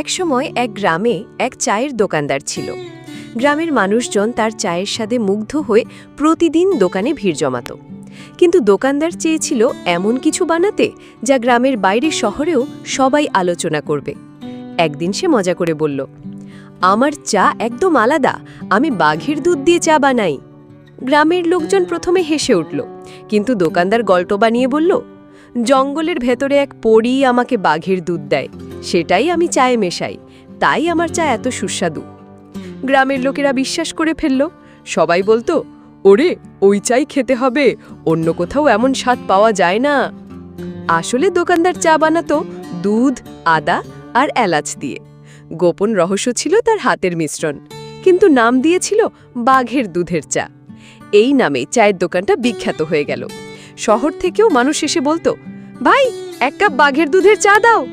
একসময় এক গ্রামে এক চায়ের দোকানদার ছিল। গ্রামের মানুষজন তার চায়ের স্বাদে মুগ্ধ হয়ে প্রতিদিন দোকানে ভিড় জমাত। কিন্তু দোকানদার চেয়েছিল এমন কিছু বানাতে যা গ্রামের বাইরে শহরেও সবাই আলোচনা করবে। একদিন সে মজা করে বলল, আমার চা একদম আলাদা, আমি বাঘের দুধ দিয়ে চা বানাই। গ্রামের লোকজন প্রথমে হেসে উঠল, কিন্তু দোকানদার গল্প বানিয়ে বলল, জঙ্গলের ভেতরে এক পরী আমাকে বাঘের দুধ দেয়। সেটাই আমি চায়ে মেশাই। তাই আমার চা এত সুস্বাদু। গ্রামের লোকেরা বিশ্বাস করে ফেলল। সবাই বলতো, ওরে, ওই চাই খেতে হবে, অন্য কোথাও এমন স্বাদ পাওয়া যায় না। আসলে দোকানদার চা বানাতো দুধ, আদা আর এলাচ দিয়ে। গোপন রহস্য ছিল তার হাতের মিশ্রণ, কিন্তু নাম দিয়েছিল বাঘের দুধের চা। এই নামে চায়ের দোকানটা বিখ্যাত হয়ে গেল। শহর থেকেও মানুষ এসে বলতো, ভাই, এক কাপ বাঘের দুধের চা দাও।